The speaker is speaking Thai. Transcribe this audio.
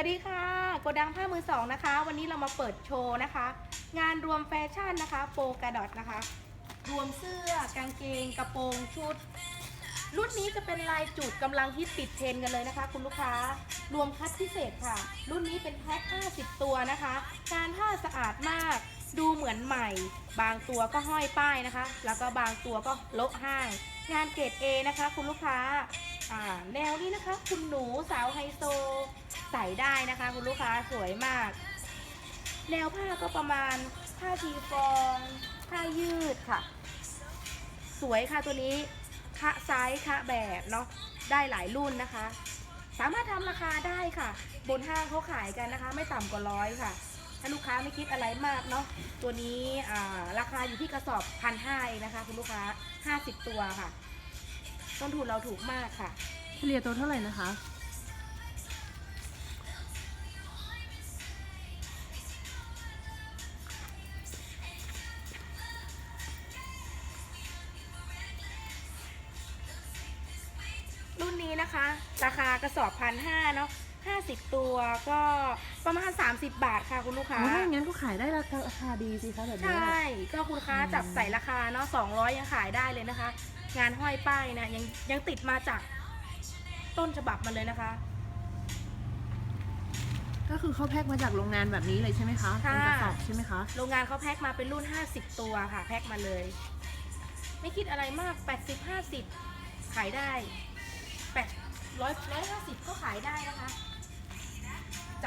วัสดีค่ะโกดังผ้ามือสองนะคะ วันนี้เรามาเปิดโชว์นะคะ งานรวมแฟชั่นนะคะโปกาดอทนะคะ รวมเสื้อกางเกงกระโปรงชุด รุ่นนี้จะเป็นลายจุดกำลังฮิตติดเทรนกันเลยนะคะ คุณลูกค้ารวมคัดพิเศษค่ะ รุ่นนี้เป็นแพ็ค50 ตัวนะคะ การผ้าสะอาดมาก ดูเหมือนใหม่ บางตัวก็ห้อยป้ายนะคะ แล้วก็บางตัวก็โละห้าง งานเกรด A นะคะ คุณลูกค้าแนวนี้นะคะ คุณหนูสาวไฮโซ ส่ได้นะคะ คุณลูกค้าสวยมาก แนวผ้าก็ประมาณผ้าชีฟองผ้ายืดค่ะ สวยค่ะตัวนี้คะไซส์คะแบบเนาะได้หลายรุ่นนะคะ สามารถทำราคาได้ค่ะ บนห้างเขาขายกันนะคะ ไม่ต่ำกว่าร้อยค่ะ ถ้าลูกค้าไม่คิดอะไรมากเนาะตัวนี้ราคาอยู่ที่กระสอบพันห้าเองนะคะ คุณลูกค้า 50 ตัวค่ะ ต้นทุนเราถูกมากค่ะเฉลี่ยตัวเท่าไหร่นะคะ นนี้นะคะ ราคากระสอบพันห้าเนาะห้าสิบตัวก็ประมาณ30บาทค่ะคุณลูกค้าอ๋อถ้าอย่างนั้นก็ขายได้ราคาราคาดีสิคะแบบใชนี้่ก็คุณค้าจับใส่ราคาเนาะ200ยังขายได้เลยนะคะ งานห้อยป้ายนะยังยังติดมาจากต้นฉบับมาเลยนะคะ ก็คือเขาแพ็คมาจากโรงงานแบบนี้เลยใช่ไหมคะค่ะ เป็นกระสอบใช่ไหมคะโรงงานเขาแพ็คมาเป็นรุ่น 50 ตัวค่ะ แพ็คมาเลย ไม่คิดอะไรมาก 80 50 ขายได้ แปดร้อยร้อยห้าสิบก็ขายได้นะคะ